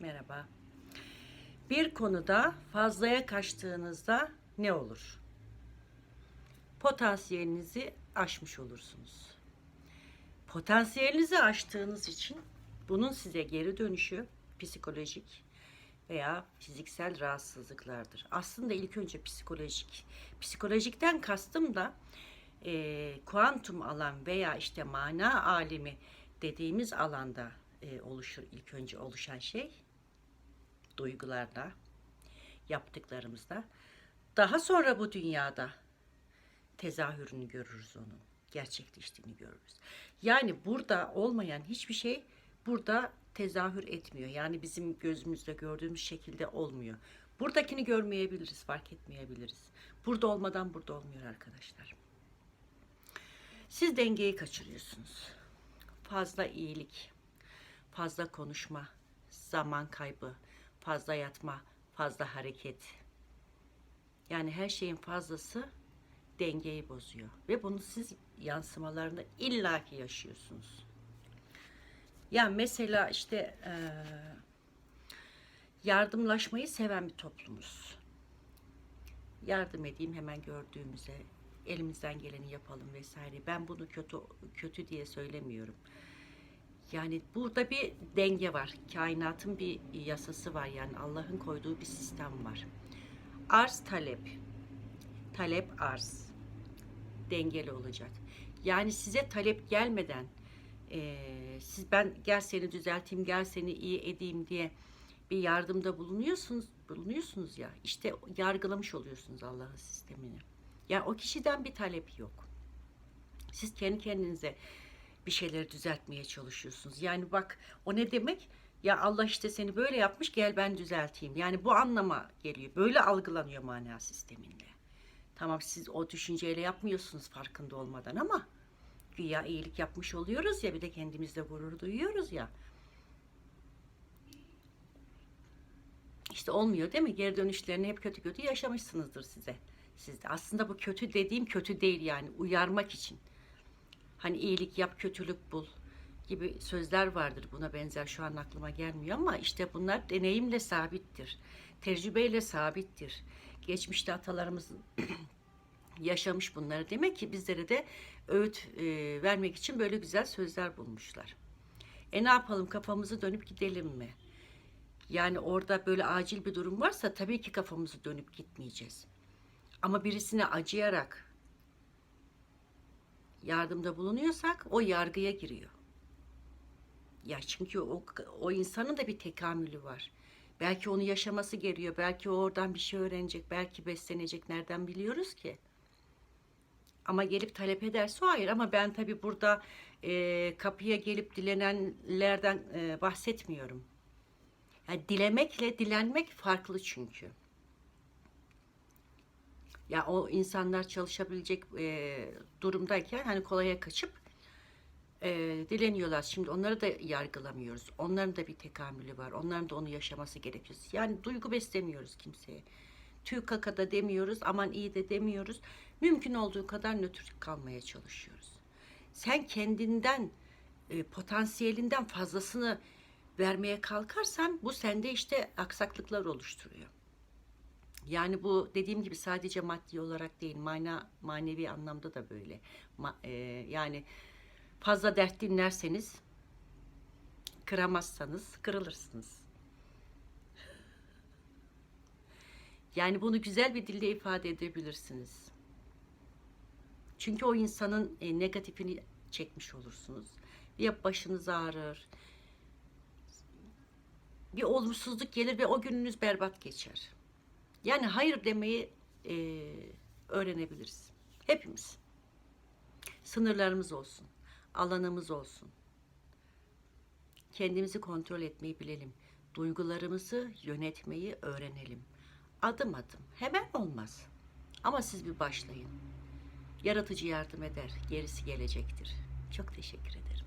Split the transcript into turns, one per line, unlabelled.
Merhaba. Bir konuda fazlaya kaçtığınızda ne olur? Potansiyelinizi aşmış olursunuz. Potansiyelinizi aştığınız için bunun size geri dönüşü psikolojik veya fiziksel rahatsızlıklardır. Aslında ilk önce psikolojik. Psikolojikten kastım da e, kuantum alan veya işte mana alemi dediğimiz alanda e, oluşur ilk önce oluşan şey duygularda yaptıklarımızda daha sonra bu dünyada tezahürünü görürüz onun gerçekleştiğini görürüz. Yani burada olmayan hiçbir şey burada tezahür etmiyor. Yani bizim gözümüzle gördüğümüz şekilde olmuyor. Buradakini görmeyebiliriz, fark etmeyebiliriz. Burada olmadan burada olmuyor arkadaşlar. Siz dengeyi kaçırıyorsunuz. Fazla iyilik, fazla konuşma, zaman kaybı, fazla yatma, fazla hareket. Yani her şeyin fazlası dengeyi bozuyor ve bunu siz yansımalarında illaki yaşıyorsunuz. Ya mesela işte eee, yardımlaşmayı seven bir toplumuz. Yardım edeyim hemen gördüğümüze, elimizden geleni yapalım vesaire. Ben bunu kötü kötü diye söylemiyorum. Yani burada bir denge var. Kainatın bir yasası var. Yani Allah'ın koyduğu bir sistem var. Arz talep. Talep arz. Dengeli olacak. Yani size talep gelmeden eee, siz ben gel seni düzelteyim, gel seni iyi edeyim diye bir yardımda bulunuyorsunuz, bulunuyorsunuz ya. İşte yargılamış oluyorsunuz Allah'ın sistemini. Yani o kişiden bir talep yok. Siz kendi kendinize bir şeyleri düzeltmeye çalışıyorsunuz. Yani bak o ne demek? Ya Allah işte seni böyle yapmış gel ben düzelteyim. Yani bu anlama geliyor. Böyle algılanıyor mana sisteminde. Tamam siz o düşünceyle yapmıyorsunuz farkında olmadan ama güya iyilik yapmış oluyoruz ya bir de kendimizde gurur duyuyoruz ya. İşte olmuyor değil mi? Geri dönüşlerini hep kötü kötü yaşamışsınızdır size. Sizde. Aslında bu kötü dediğim kötü değil yani uyarmak için. Hani iyilik yap, kötülük bul gibi sözler vardır buna benzer şu an aklıma gelmiyor ama işte bunlar deneyimle sabittir. Tecrübeyle sabittir. Geçmişte atalarımız yaşamış bunları. Demek ki bizlere de öğüt e, vermek için böyle güzel sözler bulmuşlar. E ne yapalım kafamızı dönüp gidelim mi? Yani orada böyle acil bir durum varsa tabii ki kafamızı dönüp gitmeyeceğiz. Ama birisine acıyarak yardımda bulunuyorsak o yargıya giriyor. Ya çünkü o, o insanın da bir tekamülü var. Belki onu yaşaması geliyor. Belki o oradan bir şey öğrenecek. Belki beslenecek. Nereden biliyoruz ki? Ama gelip talep ederse o hayır. Ama ben tabii burada e, kapıya gelip dilenenlerden e, bahsetmiyorum. Yani dilemekle dilenmek farklı çünkü. Ya o insanlar çalışabilecek e, durumdayken hani kolaya kaçıp e, dileniyorlar. Şimdi onları da yargılamıyoruz. Onların da bir tekamülü var. Onların da onu yaşaması gerekiyor. Yani duygu beslemiyoruz kimseye. Tüy kaka da demiyoruz. Aman iyi de demiyoruz. Mümkün olduğu kadar nötr kalmaya çalışıyoruz. Sen kendinden e, potansiyelinden fazlasını vermeye kalkarsan bu sende işte aksaklıklar oluşturuyor. Yani bu dediğim gibi sadece maddi olarak değil, mana manevi anlamda da böyle. Ma- e, yani fazla dert dinlerseniz, kıramazsanız kırılırsınız. Yani bunu güzel bir dille ifade edebilirsiniz. Çünkü o insanın e, negatifini çekmiş olursunuz. Ya başınız ağrır, bir olumsuzluk gelir ve o gününüz berbat geçer. Yani hayır demeyi e, öğrenebiliriz. Hepimiz. Sınırlarımız olsun. Alanımız olsun. Kendimizi kontrol etmeyi bilelim. Duygularımızı yönetmeyi öğrenelim. Adım adım. Hemen olmaz. Ama siz bir başlayın. Yaratıcı yardım eder. Gerisi gelecektir. Çok teşekkür ederim.